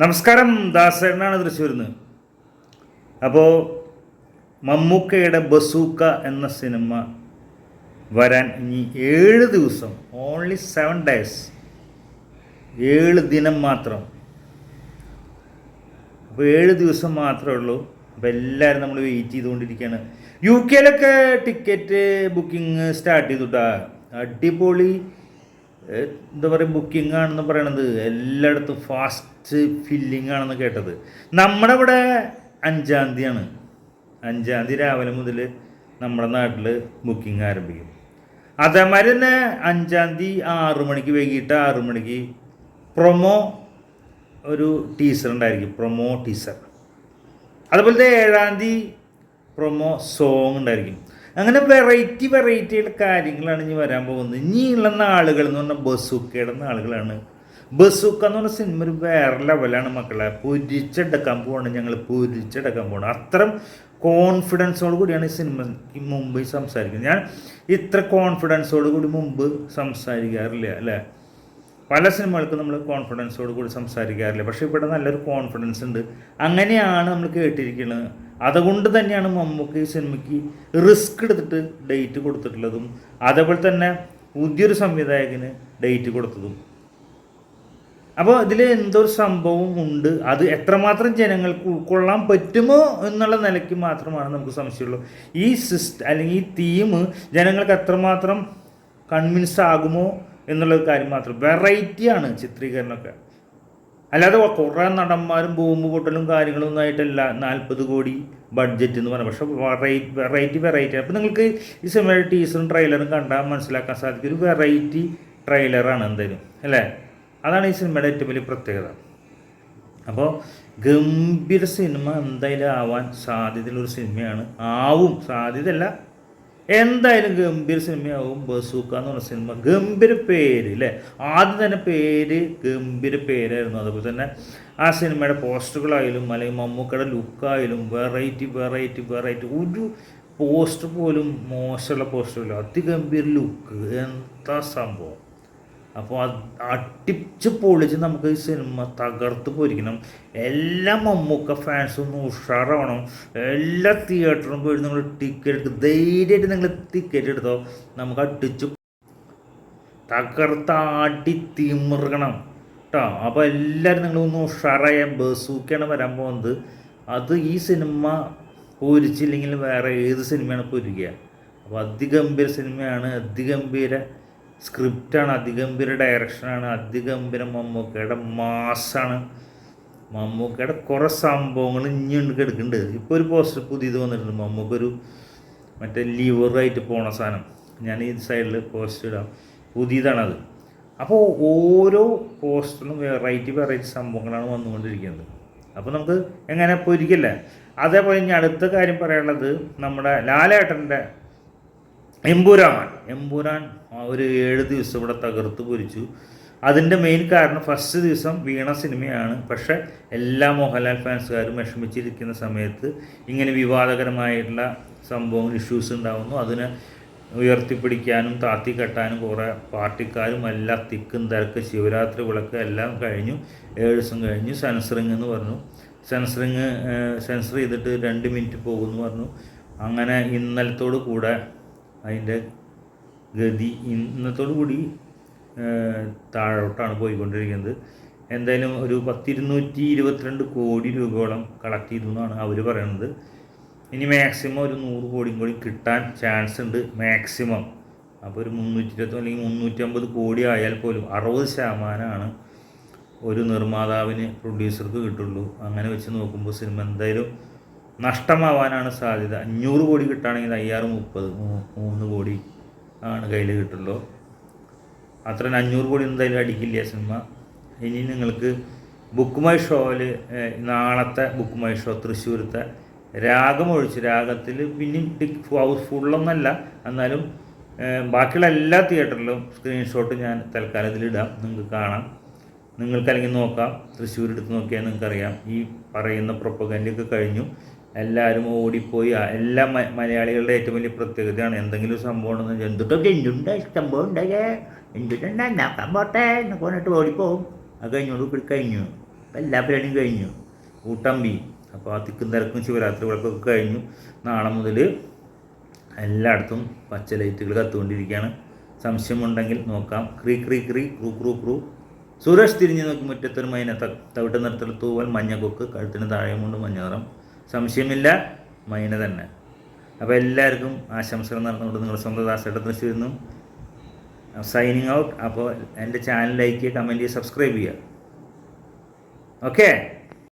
നമസ്കാരം ദാസേട്ടനാണ് തൃശ്ശൂരിൽ നിന്ന് അപ്പോൾ മമ്മൂക്കയുടെ ബസൂക്ക എന്ന സിനിമ വരാൻ ഇനി ഏഴ് ദിവസം ഓൺലി സെവൻ ഡേയ്സ് ഏഴ് ദിനം മാത്രം. അപ്പോൾ ഏഴ് ദിവസം മാത്രമേ ഉള്ളൂ. അപ്പോൾ എല്ലാവരും നമ്മൾ വെയിറ്റ് ചെയ്തുകൊണ്ടിരിക്കുകയാണ്. യു കെയിലൊക്കെ ടിക്കറ്റ് ബുക്കിംഗ് സ്റ്റാർട്ട് ചെയ്തുട്ടാ. അടിപൊളി എന്താ പറയുക ബുക്കിംഗ് ആണെന്ന് പറയണത്. എല്ലായിടത്തും ഫാസ്റ്റ് ഫില്ലിംഗ് ആണെന്ന് കേട്ടത്. നമ്മുടെ ഇവിടെ അഞ്ചാം തീയതിയാണ്. അഞ്ചാം തീയതി രാവിലെ മുതൽ നമ്മുടെ നാട്ടിൽ ബുക്കിംഗ് ആരംഭിക്കും. അതേമാതിരി തന്നെ അഞ്ചാം തീയതി ആറു മണിക്ക് വൈകിട്ട് ആറു മണിക്ക് പ്രൊമോ ഒരു ടീസർ ഉണ്ടായിരിക്കും. പ്രൊമോ ടീസർ അതുപോലത്തെ ഏഴാം തീയതി പ്രൊമോ സോങ് ഉണ്ടായിരിക്കും. അങ്ങനെ വെറൈറ്റി വെറൈറ്റിയുടെ കാര്യങ്ങളാണ് ഇനി വരാൻ പോകുന്നത്. ഇനിയുള്ള നാളുകൾ എന്ന് പറഞ്ഞാൽ ബസുക്കയുടെ നാളുകളാണ്. ബസുക്ക എന്ന് പറഞ്ഞ സിനിമ ഒരു വേറെ ലെവലാണ് മക്കളെ. പൊരിച്ചെടുക്കാൻ പോവാണ് ഞങ്ങൾ പൊരിച്ചെടുക്കാൻ പോകണം അത്രയും കോൺഫിഡൻസോട് കൂടിയാണ് ഈ സിനിമയ്ക്ക് മുമ്പ് സംസാരിക്കുന്നത്. ഞാൻ ഇത്ര കോൺഫിഡൻസോട് കൂടി മുമ്പ് സംസാരിക്കാറില്ല അല്ലേ? പല സിനിമകൾക്കും നമ്മൾ കോൺഫിഡൻസോട് കൂടി സംസാരിക്കാറില്ല. പക്ഷേ ഇവിടെ നല്ലൊരു കോൺഫിഡൻസ് ഉണ്ട്. അങ്ങനെയാണ് നമ്മൾ കേട്ടിരിക്കുന്നത്. അതുകൊണ്ട് തന്നെയാണ് മമ്മൂക്ക് ഈ സിനിമയ്ക്ക് റിസ്ക് എടുത്തിട്ട് ഡേറ്റ് കൊടുത്തിട്ടുള്ളതും അതേപോലെ തന്നെ പുതിയൊരു സംവിധായകന് ഡേറ്റ് കൊടുത്തതും. അപ്പോൾ ഇതിൽ എന്തൊരു സംഭവം ഉണ്ട്? അത് എത്രമാത്രം ജനങ്ങൾക്ക് ഉൾക്കൊള്ളാൻ പറ്റുമോ എന്നുള്ള നിലയ്ക്ക് മാത്രമാണ് നമുക്ക് സംശയമുള്ളൂ. ഈ സിസ്റ്റം അല്ലെങ്കിൽ ഈ തീം ജനങ്ങൾക്ക് എത്രമാത്രം കൺവിൻസ് ആകുമോ എന്നുള്ള കാര്യം മാത്രം. വെറൈറ്റിയാണ് ചിത്രീകരണമൊക്കെ. അല്ലാതെ കുറേ നടന്മാരും ബോംബ് പൊട്ടലും കാര്യങ്ങളൊന്നും ആയിട്ടല്ല. നാൽപ്പത് കോടി ബഡ്ജറ്റ് എന്ന് പറഞ്ഞാൽ പക്ഷേ വെറൈറ്റി വെറൈറ്റി വെറൈറ്റി അപ്പോൾ നിങ്ങൾക്ക് ഈ സിനിമയുടെ ടീസറും ട്രെയിലറും കണ്ടാൽ മനസ്സിലാക്കാൻ സാധിക്കും. ഒരു വെറൈറ്റി ട്രെയിലറാണ് എന്തായാലും. അല്ലേ? അതാണ് ഈ സിനിമയുടെ ഏറ്റവും വലിയ പ്രത്യേകത. അപ്പോൾ ഗംഭീര സിനിമ എന്തായാലും ആവാൻ സാധ്യതയുള്ള ഒരു സിനിമയാണ് ആവും. സാധ്യതയല്ല. എന്തായാലും ഗംഭീർ സിനിമയാവും. ബസൂക്ക എന്ന് പറഞ്ഞ സിനിമ. ഗംഭീര പേര് അല്ലേ ആദ്യം തന്നെ പേര് ഗംഭീര പേരായിരുന്നു. അതുപോലെ തന്നെ ആ സിനിമയുടെ പോസ്റ്ററുകളായാലും അല്ലെങ്കിൽ മമ്മൂക്കയുടെ ലുക്കായാലും വെറൈറ്റി വെറൈറ്റി വെറൈറ്റി ഒരു പോസ്റ്റർ പോലും മോശമുള്ള പോസ്റ്ററില്ല അതിഗംഭീര ലുക്ക്. എന്താ സംഭവം? അപ്പോൾ അത് അടിച്ച് പൊളിച്ച് നമുക്ക് ഈ സിനിമ തകർത്ത് പോയിരിക്കണം എല്ലാ മമ്മൂക്ക ഫാൻസും ഒന്ന് ഉഷാറാവണം. എല്ലാ തിയേറ്ററും പോയി നിങ്ങൾ ടിക്കറ്റ് എടുത്ത് ധൈര്യമായിട്ട് നിങ്ങൾ ടിക്കറ്റ് എടുത്തോ നമുക്ക് അടിച്ച് തകർത്താടി തിമിർക്കണം. കേട്ടോ അപ്പോൾ എല്ലാവരും നിങ്ങൾ ഒന്ന് ഉഷാറായ. ബസൂക്കാണ് വരാൻ പോകുന്നത് അത് ഈ സിനിമ പൊരിച്ചില്ലെങ്കിൽ വേറെ ഏത് സിനിമയാണ് പൊരിക്കുക? അപ്പോൾ അതിഗംഭീര സിനിമയാണ്. അതിഗംഭീര സ്ക്രിപ്റ്റാണ് അതിഗംഭീര ഡയറക്ഷനാണ് അതിഗംഭീര മമ്മൂക്കയുടെ മാസാണ്. മമ്മൂക്കയുടെ കുറേ സംഭവങ്ങൾ ഇനിയുണ്ട് കിടക്കുന്നുണ്ട് ഇപ്പോൾ ഒരു പോസ്റ്റർ പുതിയത് വന്നിട്ടുണ്ട്. മമ്മൂക്ക ഒരു മറ്റേ ലിവറായിട്ട് പോണ സാധനം ഞാൻ ഈ സൈഡിൽ പോസ്റ്റ് ഇടാം. പുതിയതാണത്. അപ്പോൾ ഓരോ പോസ്റ്ററിലും വെറൈറ്റി വെറൈറ്റി സംഭവങ്ങളാണ് വന്നുകൊണ്ടിരിക്കുന്നത്. അപ്പോൾ നമുക്ക് എങ്ങനെ പോയിരിക്കില്ല? അതേപോലെ ഇനി അടുത്ത കാര്യം പറയാനുള്ളത് നമ്മുടെ ലാലേട്ടന്റെ എമ്പുരാൻ എമ്പുരാൻ ഒരു ഏഴ് ദിവസം ഇവിടെ തകർത്ത് പൊരിച്ചു. അതിന്റെ മെയിൻ കാരണം ഫസ്റ്റ് ദിവസം വീണ സിനിമയാണ് പക്ഷേ എല്ലാ മോഹൻലാൽ ഫാൻസുകാരും വിഷമിച്ചിരിക്കുന്ന സമയത്ത് ഇങ്ങനെ വിവാദകരമായിട്ടുള്ള സംഭവങ്ങൾ ഇഷ്യൂസ് ഉണ്ടാകുന്നു അതിനെ ഉയർത്തിപ്പിടിക്കാനും താത്തി കെട്ടാനും കുറേ പാർട്ടിക്കാരും എല്ലാം തിക്കും തിരക്ക് ശിവരാത്രി വിളക്ക് എല്ലാം കഴിഞ്ഞു. ഏഴ് ദിവസം കഴിഞ്ഞു. സെൻസറിങ് എന്ന് പറഞ്ഞു. സെൻസറിങ് സെൻസർ ചെയ്തിട്ട് രണ്ട് മിനിറ്റ് പോകുമെന്ന് പറഞ്ഞു. അങ്ങനെ ഇന്നലത്തോട് കൂടെ അതിന്റെ ഗതി ഇന്നത്തോടു കൂടി താഴോട്ടാണ് പോയിക്കൊണ്ടിരിക്കുന്നത്. എന്തായാലും ഒരു പത്തിരുന്നൂറ്റി ഇരുപത്തിരണ്ട് കോടി രൂപയോളം കളക്ട് ചെയ്തു എന്നാണ് അവർ പറയുന്നത് ഇനി മാക്സിമം ഒരു നൂറ് കോടിയും കൂടി കിട്ടാൻ ചാൻസ് ഉണ്ട് മാക്സിമം അപ്പോൾ ഒരു മുന്നൂറ്റി ഇരുപത്തി അല്ലെങ്കിൽ മുന്നൂറ്റമ്പത് കോടി ആയാൽ പോലും അറുപത് ശതമാനമാണ് ഒരു നിർമ്മാതാവിന് പ്രൊഡ്യൂസർക്ക് കിട്ടുള്ളൂ. അങ്ങനെ വെച്ച് നോക്കുമ്പോൾ സിനിമ എന്തായാലും നഷ്ടമാവാനാണ് സാധ്യത. അഞ്ഞൂറ് കോടി കിട്ടുകയാണെങ്കിൽ അയ്യാറ് മുപ്പത് മൂന്ന് കോടി ആണ് കയ്യിൽ കിട്ടുള്ളൂ. അത്ര അഞ്ഞൂറ് കോടി എന്തായാലും അടിക്കില്ല സിനിമ. ഇനി നിങ്ങൾക്ക് ബുക്ക് മൈ ഷോയിൽ നാളത്തെ ബുക്ക് മൈ ഷോ തൃശ്ശൂരത്തെ രാഗമൊഴിച്ച് രാഗത്തിൽ പിന്നെയും ഹൗസ് ഫുള്ളൊന്നല്ല. എന്നാലും ബാക്കിയുള്ള എല്ലാ തിയേറ്ററിലും സ്ക്രീൻഷോട്ട് ഞാൻ തൽക്കാലം ഇടാം. നിങ്ങൾക്ക് കാണാം. നിങ്ങൾക്ക് അല്ലെങ്കിൽ നോക്കാം. തൃശ്ശൂർ എടുത്ത് നോക്കിയാൽ നിങ്ങൾക്കറിയാം. ഈ പറയുന്ന പ്രൊപ്പഗൻഡൊക്കെ കഴിഞ്ഞു. എല്ലാവരും ഓടിപ്പോയി. എല്ലാ മലയാളികളുടെ ഏറ്റവും വലിയ പ്രത്യേകതയാണ് എന്തെങ്കിലും സംഭവം എന്തുട്ടൊക്കെ എന്തുണ്ട്? സംഭവം ഉണ്ടായേ എന്തുണ്ടാ? നോക്കാൻ പോട്ടെ. എന്നൊക്കെ പറഞ്ഞിട്ട് ഓടിപ്പോവും. അത് കഴിഞ്ഞോളൂ ഇപ്പോൾ കഴിഞ്ഞു. അപ്പം എല്ലാ പരിപാടിയും കഴിഞ്ഞു. ഊട്ടമ്പി. അപ്പോൾ ആ തിക്കും തിരക്കും ശിവരാത്രി വിളക്കൊക്കെ കഴിഞ്ഞു. നാളെ മുതൽ എല്ലായിടത്തും പച്ച ലൈറ്റുകൾ കത്തുകൊണ്ടിരിക്കുകയാണ്. സംശയമുണ്ടെങ്കിൽ നോക്കാം. ക്രീ ക്രീ ക്രീ ക്രൂ ക്രൂ ക്രൂ. സുരേഷ് തിരിഞ്ഞ് നോക്കി മുറ്റത്തൊരു മൈന തവിട്ട് നിറത്തിൽ തൂവൽ മഞ്ഞക്കൊക്ക് കഴുത്തിന് താഴെ കൊണ്ട് മഞ്ഞ നിറം. സംശയമില്ല. മൈന തന്നെ. അപ്പോൾ എല്ലാവർക്കും ആശംസകൾ നടന്നുകൊണ്ട് നിങ്ങൾ സ്വന്തം തൃശ്ശൂരിൽ നിന്നും സൈനിങ് ഔട്ട് അപ്പോൾ എന്റെ ചാനൽ ലൈക്ക് ചെയ്യുക കമന്റ് ചെയ്യുക. സബ്സ്ക്രൈബ് ചെയ്യുക ഓക്കെ